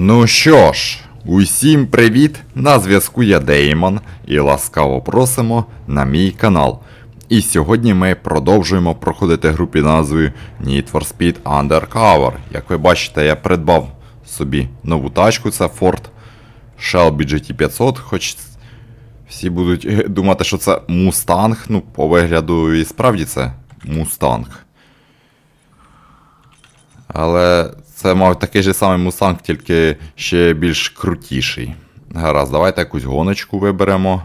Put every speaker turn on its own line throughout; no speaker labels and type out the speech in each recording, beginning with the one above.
Ну що ж, усім привіт! На зв'язку я Деймон і ласкаво просимо на мій канал. І сьогодні ми продовжуємо проходити гру під назвою Need for Speed Undercover. Як ви бачите, я придбав собі нову тачку, це Ford Shelby GT500, хоч всі будуть е, думати, що це Mustang. Ну, по вигляду і справді це Mustang. Але це, мав такий же самий мусанг, тільки ще більш крутіший. Гаразд, давайте якусь гоночку виберемо.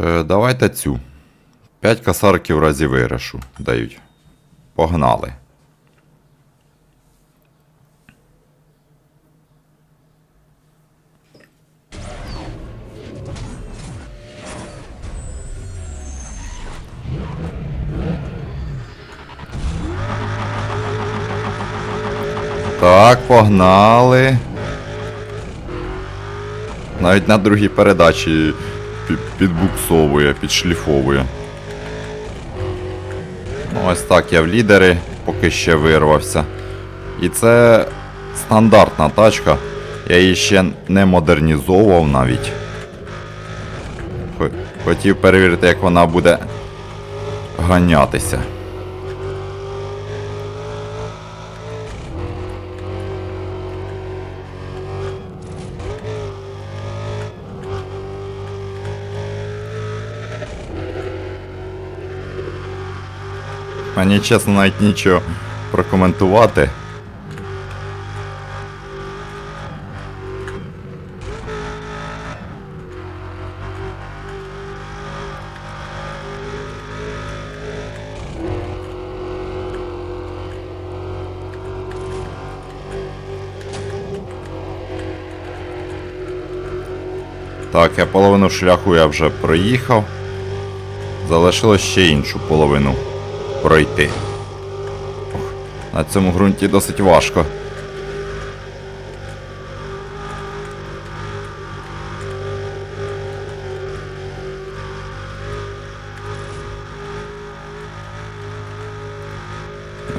Е, давайте цю. 5 касарків разі виграшу дають. Погнали. Так, погнали. Навіть на другій передачі підбуксовує, підшліфовує. Ну, ось так я в лідери, поки ще вирвався. І це стандартна тачка. Я її ще не модернізовував навіть. Хотів перевірити, як вона буде ганятися. Мені чесно навіть нічого прокоментувати. Так, я половину шляху я вже проїхав. Залишилось ще іншу половину пройти. На цьому ґрунті досить важко.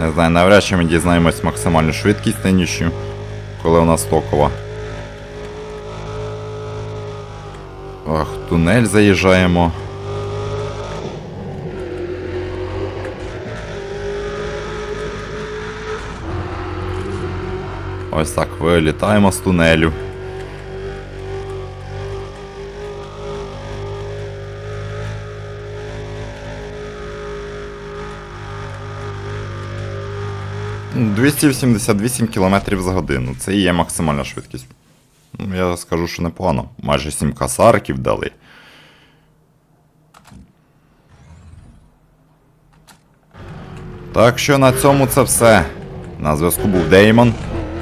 Не знаю, навряд чи ми дізнаємось максимальну швидкість нинішню, коли у нас токова. Ах, тунель заїжджаємо. Ось так вилітаємо з тунелю. Ну, 288 км за годину. Це і є максимальна швидкість. Ну, Я скажу, що непогано. Майже 7 касарків дали. Так що на цьому це все. На зв'язку був Деймон.